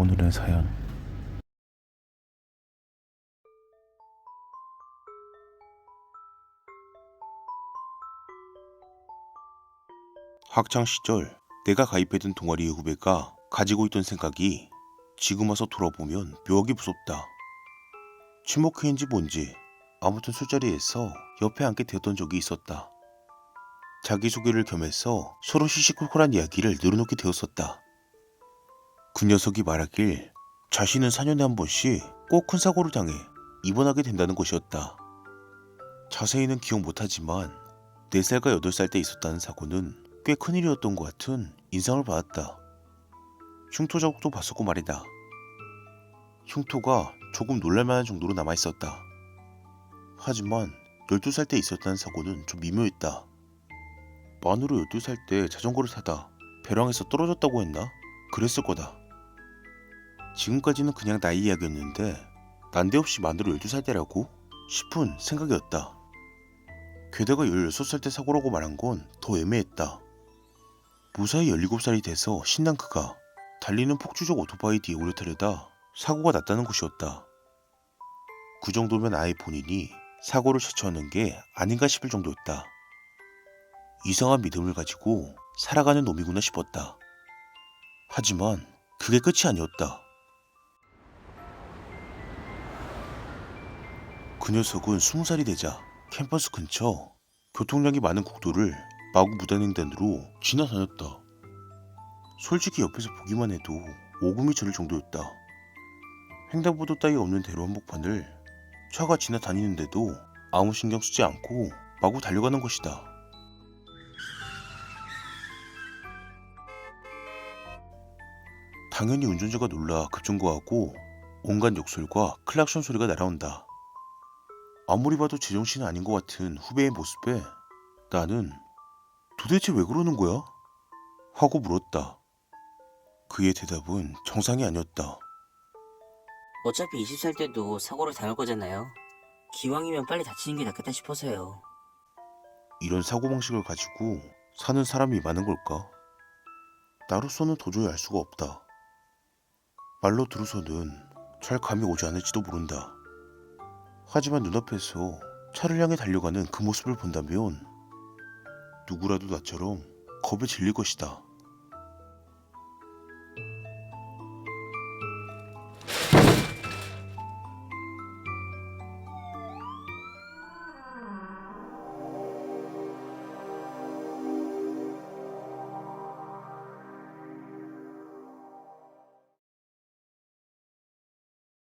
오늘의 사연 학창 시절 내가 가입했던 동아리의 후배가 가지고 있던 생각이 지금 와서 돌아보면 묘하게 무섭다. 친목회인지 뭔지 아무튼 술자리에서 옆에 앉게 되었던 적이 있었다. 자기소개를 겸해서 서로 시시콜콜한 이야기를 늘어놓게 되었었다. 그 녀석이 말하길 자신은 4년에 한 번씩 꼭 큰 사고를 당해 입원하게 된다는 것이었다. 자세히는 기억 못하지만 4살과 8살 때 있었다는 사고는 꽤 큰일이었던 것 같은 인상을 받았다. 흉토 자국도 봤었고 말이다. 흉토가 조금 놀랄만한 정도로 남아있었다. 하지만 12살 때 있었다는 사고는 좀 미묘했다. 만으로 12살 때 자전거를 타다 배랑에서 떨어졌다고 했나? 그랬을 거다. 지금까지는 그냥 나이 이야기였는데 난데없이 만으로 12살 때라고? 싶은 생각이었다. 게다가 16살 때 사고라고 말한 건 더 애매했다. 무사히 17살이 돼서 신난 그가 달리는 폭주적 오토바이 뒤에 오래 타려다 사고가 났다는 것이었다. 그 정도면 아예 본인이 사고를 자초하는 게 아닌가 싶을 정도였다. 이상한 믿음을 가지고 살아가는 놈이구나 싶었다. 하지만 그게 끝이 아니었다. 그 녀석은 20살이 되자 캠퍼스 근처 교통량이 많은 국도를 마구 무단횡단으로 지나다녔다. 솔직히 옆에서 보기만 해도 오금이 저릴 정도였다. 횡단보도 따위 없는 대로 한복판을 차가 지나다니는데도 아무 신경 쓰지 않고 마구 달려가는 것이다. 당연히 운전자가 놀라 급정거하고 온갖 욕설과 클락션 소리가 날아온다. 아무리 봐도 제정신이 아닌 것 같은 후배의 모습에 나는 도대체 왜 그러는 거야? 하고 물었다. 그의 대답은 정상이 아니었다. 어차피 20살 때도 사고를 당할 거잖아요. 기왕이면 빨리 다치는 게 낫겠다 싶어서요. 이런 사고방식을 가지고 사는 사람이 많은 걸까? 나로서는 도저히 알 수가 없다. 말로 들어서는 잘 감이 오지 않을지도 모른다. 하지만 눈앞에서 차를 향해 달려가는 그 모습을 본다면 누구라도 나처럼 겁에 질릴 것이다.